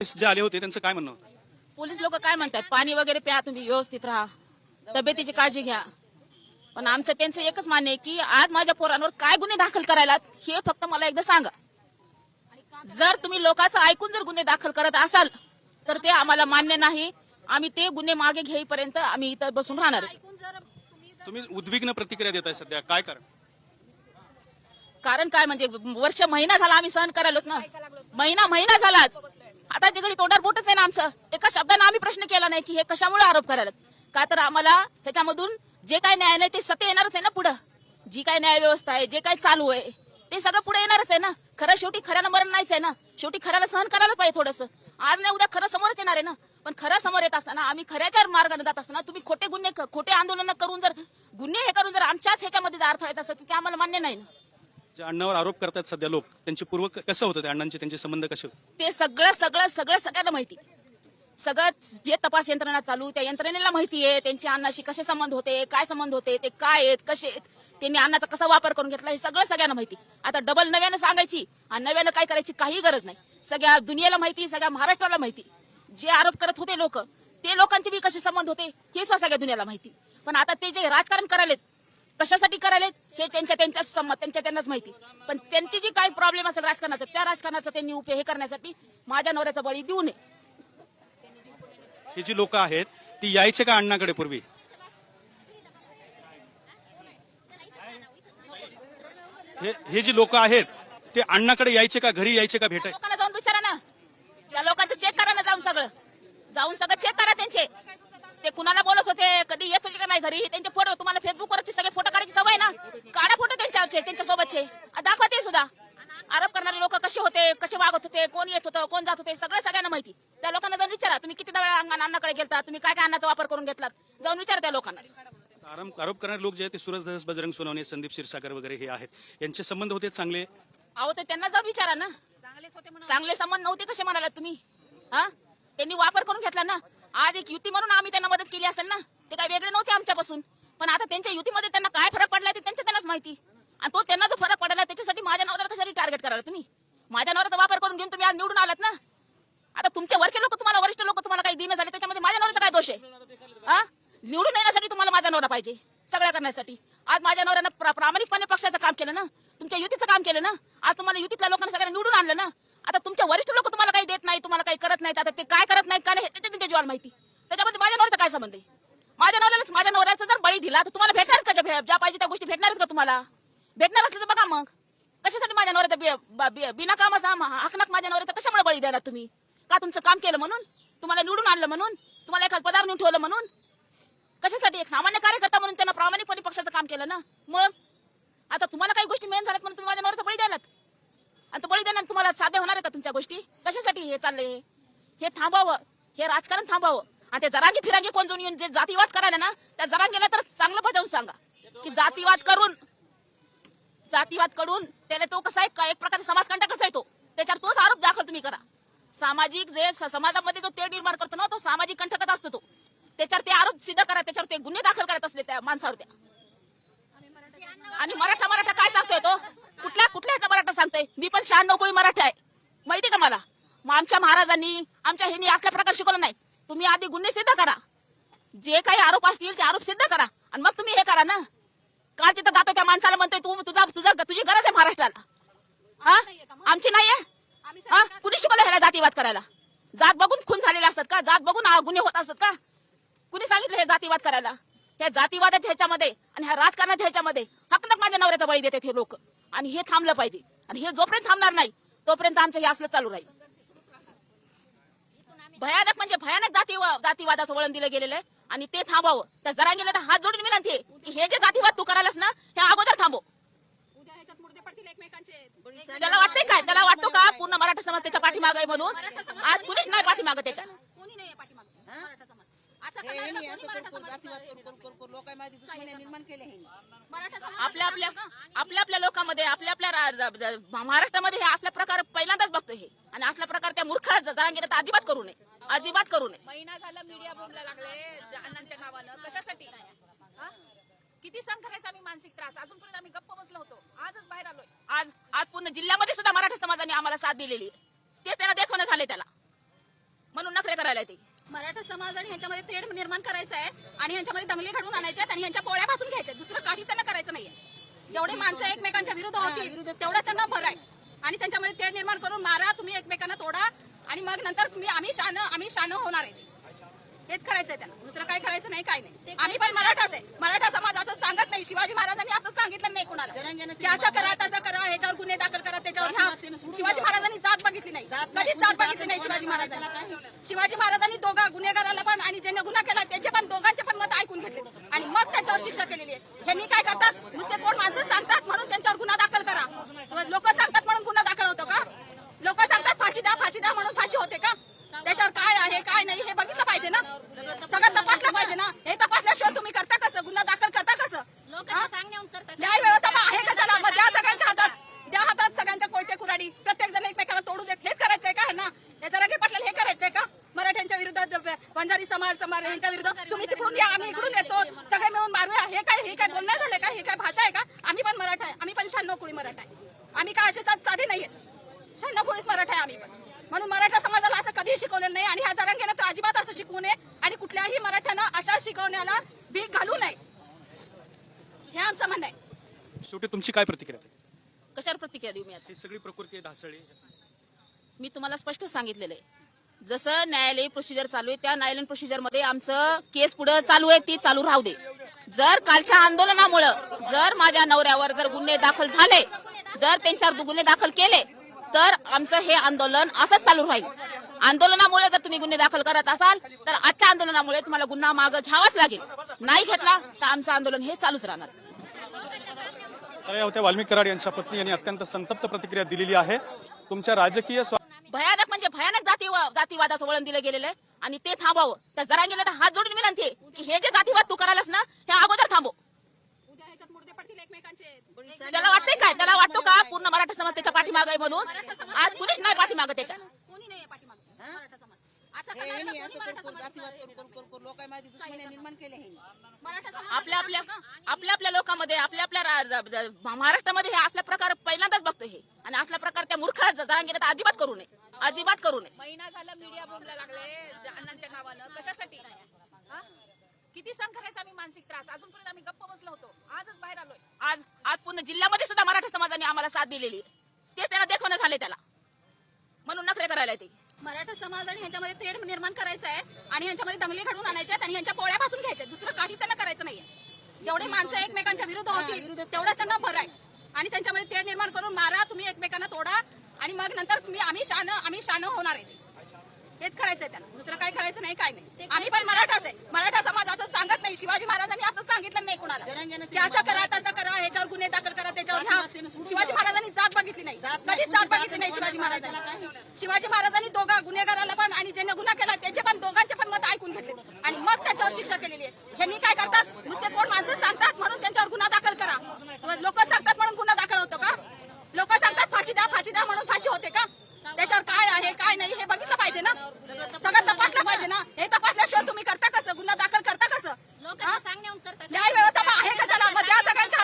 जे आले होते त्यांचं काय म्हणणं होतं? पोलीस लोक काय म्हणतात? पाणी वगैरे प्या तुम्ही व्यवस्थित राहा. तब्येतीची काळजी घ्या. पण आमचं त्यांचं एकच मान्य आहे की आज माझ्या पोरांवर काय गुन्हे दाखल करायला हे फक्त मला एकदा सांगा. जर तुम्ही लोकांचं ऐकून जर गुन्हे दाखल करत असाल तर ते आम्हाला मान्य नाही. आम्ही ते गुन्हे मागे घेईपर्यंत आम्ही इथं बसून राहणार आहे. तुम्ही उद्विग्न प्रतिक्रिया देताय सध्या. काय कारण? कारण काय म्हणजे वर्ष महिना झाला आम्ही सहन करायलोच ना. महिना महिना झालाच आता तिकडे तोंडावर बोटच आहे ना आमचं. एका शब्दानं आम्ही प्रश्न केला नाही की हे कशामुळे आरोप करायला का तर आम्हाला त्याच्यामधून जे काय न्याय नाही ते सत्य येणारच आहे ना पुढं? जी काय न्याय व्यवस्था आहे जे काय चालू आहे ते सगळं पुढे येणारच आहे ना? खरं शेवटी खऱ्यानं मरण नाहीच आहे ना? शेवटी खऱ्याला सहन करायला पाहिजे थोडंसं. आज नाही उद्या खरं समोरच येणार आहे ना? पण खरं समोर येत असताना आम्ही खऱ्याच्या मार्गाने जात असताना तुम्ही खोटे गुन्हे खोटे आंदोलन करून जर गुन्हे हे करून जर आमच्याच ह्याच्यामध्ये अर्थ येत असत ते आम्हाला मान्य नाही ना? जे अण्णावर आरोप करतात सध्या लोक त्यांचे पूर्व क- कसं होतं ते अण्णांचे त्यांचे संबंध कसे होते? ते सगळं सगळं सगळं सगळ्यांना माहिती. सगळं जे तपास यंत्रणा चालू त्या यंत्रणेला माहिती आहे त्यांच्या अन्नाशी कसे संबंध होते काय संबंध होते ते काय आहेत कसे आहेत त्यांनी अन्नाचा कसा वापर करून घेतला हे सगळं सगळ्यांना माहिती. आता डबल नव्यानं सांगायची आणि नव्यानं काय करायची काही गरज नाही. सगळ्या दुनियेला माहिती सगळ्या महाराष्ट्राला माहिती. जे आरोप करत होते लोक ते लोकांचे बी कसे संबंध होते हे सुद्धा सगळ्या दुनियाला माहिती. पण आता ते जे राजकारण करायलेत कशासाठी करायलेत हे त्यांच्या त्यांच्या संमत त्यांच्या त्यांनाच माहिती. पण त्यांची जी काही प्रॉब्लेम असेल राजकारणाचा त्या राजकारणाचा त्यांनी उपयोग हे करण्यासाठी माझ्या नवऱ्याचा बळी देऊ नये. ही जी लोक आहेत ती यायचे का अण्णाकडे पूर्वी? हे हे जी लोक आहेत ते अण्णाकडे यायचे का घरी यायचे का भेटाय? लोकांना जाऊन विचारा ना. त्या लोकांचं चेक करा ना जाऊन सगळं. जाऊन सगळं चेक करा त्यांचे. ते कुणाला बोलत होते कधी येत होते का नाही घरी त्यांचे फोटो तुम्हाला फेसबुकवरचे सगळे काढायची सवय ना. काढा फोटो त्यांच्यावरचे त्यांच्या सोबतचे दाखवा ते सुद्धा. आरोप करणारे लोक कसे होते कसे वागत होते कोण येत होतं कोण जात होते सगळं सगळ्यांना माहिती. त्या लोकांना जाऊन विचारा. तुम्ही किती वेळा अंगण अन्नाकडे गेलता तुम्ही काय काय अन्नाचा वापर करून घेतलात? जाऊन विचारा त्या लोकांनाच आरोप करणारे लोक जे आहेत ते सुरज धस बजरंग सोनवणे संदीप क्षीरसागर वगैरे हे आहेत. यांचे संबंध होते चांगले? अहो ते त्यांना जाऊन विचारा ना. चांगले संबंध नव्हते कसे म्हणाला तुम्ही? हा? त्यांनी वापर करून घेतला ना. आज एक युती म्हणून आम्ही त्यांना मदत केली असेल ना. ते काय वेगळे नव्हते आमच्यापासून. पण आता त्यांच्या युतीमध्ये त्यांना काय फरक पडलाय ते त्यांच्या त्यांनाच माहिती. आणि तो त्यांना जो फरक पडला त्याच्यासाठी माझ्या नवऱ्याला कशासाठी टार्गेट करायला तुम्ही. माझ्या नवऱ्याचा वापर करून घेऊन तुम्ही आज निवडून आलात ना? आता तुमचे वरचे लोक तुम्हाला वरिष्ठ लोक तुम्हाला काही दिन झाले त्याच्यामध्ये माझ्या नवऱ्याचा काय दोष आहे? हा? निवडून येण्यासाठी तुम्हाला माझा नवरा पाहिजे सगळ्या करण्यासाठी. आज माझ्या नवऱ्यानं प्रा- प्रामाणिकपणे पक्षाचं काम केलं ना? तुमच्या युतीचं काम केलं ना? आज तुम्हाला युतीतल्या लोकांना सगळ्यांना निवडून आणलं ना? आता तुमच्या वरिष्ठ लोक तुम्हाला काही देत नाही तुम्हाला काही करत नाहीत. आता ते काय करत नाहीत का नाही त्याच्या त्यांच्या जीवाला माहिती. त्याच्यामध्ये माझ्या नवऱ्याचा काय संबंध आहे? माझ्या नवऱ्यालाच माझ्या नवऱ्याचा जर बळी दिला तर तुम्हाला भेटणार का ज्या ज्या पाहिजे त्या गोष्टी भेटणार का तुम्हाला? भेटणार असलं तर बघा मग. कशासाठी माझ्या नवऱ्याचा बिना कामाचा म- हाकनाक माझ्या नवऱ्याचा कशामुळे बळी द्यायला तुम्ही? का तुमचं काम केलं म्हणून? तुम्हाला निवडून आणलं म्हणून? तुम्हाला एखाद पदावर नेऊन ठेवलं म्हणून? कशासाठी? एक सामान्य कार्यकर्ता म्हणून त्यांना प्रामाणिकपणे पक्षाचं काम केलं ना? मग? आता तुम्हाला काही गोष्टी मिळून झाल्यात म्हणून तुम्ही माझ्या नवऱ्याचा बळी द्यालात. आणि तो बळी देण्यात तुम्हाला साध्य होणार आहे का तुमच्या गोष्टी? कशासाठी हे चाललंय? हे थांबावं. हे राजकारण थांबावं. आणि ते जरांगी फिरांगी कोण जाऊन येऊन जे जातीवाद करायला ना त्या जरांगीला तर चांगलं बजावून सांगा. की जातीवाद करून जातीवादकडून त्याला तो कसा आहे का एक प्रकारचा समाजकंटकच आहे तो. त्याच्यावर तोच आरोप दाखल तुम्ही करा. सामाजिक जे समाजामध्ये जो ते निर्माण करतो ना तो सामाजिक कंटकच असतो तो. त्याच्यावर ते आरोप सिद्ध करा त्याच्यावर ते गुन्हे दाखल करत असले त्या माणसावर त्या. आणि मराठा मराठा काय सांगतोय तो? कुठल्या कुठल्या मराठा सांगतोय? मी पण शहाण्णव कोळी मराठा आहे. माहिती का मला? मग आमच्या महाराजांनी आमच्या हिनी असल्या प्रकार शिकवलं नाही. तुम्ही आधी गुन्हे सिद्ध करा. जे काही आरोप असतील ते आरोप सिद्ध करा. आणि मग तुम्ही हे करा ना. काल तिथं जातो त्या माणसाला म्हणतोय तू तुझा तुझा तुझी गरज आहे महाराष्ट्राला. हा? आमची नाहीये हा? कुणी शिकवलं ह्याला जातीवाद करायला? जात बघून खून झालेले असतात का? जात बघून गुन्हे होत असतात का? कुणी सांगितलं हे जातीवाद करायला? ह्या जातीवादाच्या ह्याच्यामध्ये आणि ह्या राजकारणाच्या ह्याच्यामध्ये हकनक माझ्या नवऱ्याचा बळी देतात हे लोक. आणि हे थांबलं पाहिजे. आणि हे जोपर्यंत थांबणार नाही तोपर्यंत आमचं हे असलं चालू राहील. भयानक म्हणजे भयानक जाती जातीवादाचं वळण दिलं गेलेलं आहे. आणि ते थांबावं. त्या जरा गेलं तर हात जोडून विनंती की हे जे जातीवाद तू करायलास ना हे अगोदर थांबव. उद्या ह्याच्यात मुर्दे पडतील एकमेकांचे. त्याला वाटतंय काय? त्याला वाटतो का? पूर्ण मराठा समाज त्याच्या पाठीमागे आहे म्हणून? आज कुणीच नाही पाठीमागं त्याच्या. कोणी नाही पाठीमागे. मराठा समाज. असं करणाऱ्याला कोणी मराठा समाज निर्माण केले आहे. मराठा समाज आपल्या आपल्या आपल्या आपल्या लोकांमध्ये आपल्या आपल्या महाराष्ट्रामध्ये हे असल्या प्रकार पहिल्यांदाच बघतो हे. आणि असल्या प्रकार त्या मूर्ख जरांगीने अजिबात करू नये. अजिबात करू नये. महिना झाला मीडिया बोलला लागले अण्णांच्या नावानं. कशासाठी? किती सहन करायचा आम्ही मानसिक त्रास? अजूनपर्यंत आम्ही गप्प बसलो होतो. आजच बाहेर आलोय. आज आज पूर्ण जिल्ह्यामध्ये सुद्धा मराठा समाजाने आम्हाला साथ दिलेली आहे. तेच त्यांना देखवणं झाले त्याला. करायला ते मराठा समाज आणि ह्यांच्यामध्ये तेढ निर्माण करायचं आहे आणि ह्यांच्यामध्ये दंगली घडवून आणायचे आहेत आणि ह्यांच्या पोळ्या भाजून घ्यायच्या दुसरं काही त्यांना करायचं नाहीये. जेवढे माणसं एकमेकांच्या विरुद्ध होतील तेवढं त्यांना बरं आहे. आणि त्यांच्यामध्ये तेढ निर्माण करून मारा तुम्ही एकमेकांना तोडा आणि मग नंतर तुम्ही आम्ही शान आम्ही शान होणार आहे. हेच करायचंय त्यांना. दुसरं काय करायचं नाही काय नाही. आम्ही पण मराठाच आहे. मराठा समाज असं सांगत नाही. शिवाजी महाराजांनी असं सांगितलं नाही कोणाला. की असं करा तसं करा ह्याच्यावर गुन्हे दाखल करा त्याच्यावर ह्या शिवाजी महाराजांनी जात बघितली नाही. कधीच जात बघितली नाही शिवाजी महाराजांनी. शिवाजी महाराजांनी दोघा गुन्हेगाराला पण आणि ज्यांनी गुन्हा केला त्याचे पण दोघांचे पण मत ऐकून घेतले. आणि मग त्याच्यावर शिक्षा केलेली आहे. ह्यांनी काय करतात नुसते कोण माणसं सांगतात म्हणून त्यांच्यावर गुन्हा दाखल करा लोक सांगतात म्हणून गुन्हा दाखल होतो का लोक सांगतात फाशी द्या फाशी द्या म्हणून फाशी होते का त्याच्यावर काय आहे काय नाही हे बघितलं पाहिजे ना? सगळं तपासलं पाहिजे ना? हे तपासल्याशिवाय तुम्ही करता कसं? गुन्हा दाखल करता कसं? न्याय व्यवस्था आहे कशाला? मग द्या सगळ्यांच्या हातात. द्या हातात सगळ्यांच्या कोयते कुराडी. प्रत्येक जण एकमेकाला तोडू देत. हेच करायचंय का ना याचा रगे पाटला हे करायचंय का? मराठ्यांच्या विरुद्ध वंजारी समाज समाज यांच्या विरुद्ध. तुम्ही तिकडून या आम्ही इकडून येतो. सगळे मिळून मारूया हे काय हे काय बोलणार झालं का? हे काय भाषा आहे का? आम्ही पण मराठा आहे. आम्ही पण शहाण्णव कुळी मराठा आहे. आम्ही काय असे साध- साधे नाहीये. शहाण्णव कुळीच मराठा आहे आम्ही पण. म्हणून मराठा समाजाला कधीही शिकवलेलं नाही आणि ह्या जरांगेनं तर अजिबात असं शिकवू नये आणि कुठल्याही मराठ्यानं अशा शिकवण्याला भीक घालू नये. हे आमचं म्हणणं आहे. शेवटी तुमची काय प्रतिक्रिया आहे? कशावर प्रतिक्रिया देऊ मी आता? ही सगळी प्रकृती आहे ढासळी मी तुम्हाला स्पष्ट सांगितलेलं आहे. जसं न्यायालयीन प्रोसिजर चालू आहे त्या न्यायालयीन प्रोसिजरमध्ये आमचं केस पुढे चालू आहे ती चालू राहू दे. जर कालच्या आंदोलनामुळं जर माझ्या नवऱ्यावर जर गुन्हे दाखल झाले जर त्यांच्यावर गुन्हे दाखल केले तर आमचं हे आंदोलन असंच चालू राहील. आंदोलनामुळे जर तुम्ही गुन्हे दाखल करत असाल तर आजच्या आंदोलनामुळे तुम्हाला गुन्हा मागं घ्यावाच लागेल. नाही घेतला तर आमचं आंदोलन हे चालूच राहणार. तर या होत्या वाल्मिक कराड यांच्या पत्नी यांनी अत्यंत संतप्त प्रतिक्रिया दिलेली आहे. तुमच्या राजकीय स्वा- भयानक म्हणजे भयानक जाती जातीवादाचं वळण दिलं गेलेलं आहे. आणि ते थांबावं. त्या जरांगेला तर हात जोडून विनंती आहे की हे जे जातीवाद तू करायलास ना हे अगोदर थांबव. त्याला वाटतंय काय? त्याला वाटतो का पूर्ण मराठा समाज त्याच्या पाठीमागे आहे म्हणून? आज कुणीच नाही पाठीमागे त्याच्या. कोणी नाही पाठीमागे मराठा समाज. असं करणाऱ्याला कोणी मराठा समाज निर्माण केले मराठा समाज आपल्या आपल्या आपल्या आपल्या लोकांमध्ये आपल्या आपल्या महाराष्ट्रामध्ये हे असल्या प्रकार पहिल्यांदाच बघतो हे. आणि असल्या प्रकार त्या मूर्ख जरांगेला तर अजिबात करू नये. अजिबात करू नये. महिना झाला मीडिया बोंबला लागले अण्णांच्या नावानं. कशासाठी? किती सहन करायचा आम्ही मानसिक त्रास? अजूनपर्यंत आम्ही गप्प बसलो होतो. आजच बाहेर आलोय. आज आज पूर्ण जिल्ह्यामध्ये सुद्धा मराठा समाजाने आम्हाला साथ दिलेली. तेच त्यांना देखवणं झाले त्याला. म्हणून नखरे करायला ते मराठा समाज आणि ह्यांच्यामध्ये तेढ निर्माण करायचं आहे आणि ह्यांच्यामध्ये दंगली घडवून आणायच्या आहेत आणि ह्यांच्या पोळ्या भाजून घ्यायच्या. दुसरं काही त्यांना करायचं नाहीये. जेवढे माणसं एकमेकांच्या विरुद्ध होतील तेवढं त्यांना बरं आहे. आणि त्यांच्यामध्ये तेढ निर्माण करून मारा तुम्ही एकमेकांना तोडा आणि मग नंतर तुम्ही आम्ही शान आम्ही शान होणार आहे. हेच करायचंय त्यांना. दुसरं काय करायचं नाही काय नाही. आम्ही पण मराठाच आहे. मराठा समाज असं सांगत नाही. शिवाजी महाराजांनी असं सांगितलं नाही कोणाला. की असं करा तसं करा ह्याच्यावर गुन्हे दाखल करा त्याच्यावर ह्या शिवाजी महाराजांनी जात बघितली नाही. कधीच जात बघितली नाही शिवाजी महाराजांनी. शिवाजी महाराजांनी दोघा गुन्हेगाराला पण आणि ज्यांनी गुन्हा केला त्याचे पण दोघांचे पण मत ऐकून घेतले. आणि मग त्याच्यावर शिक्षा केलेली आहे. ह्यांनी काय करतात?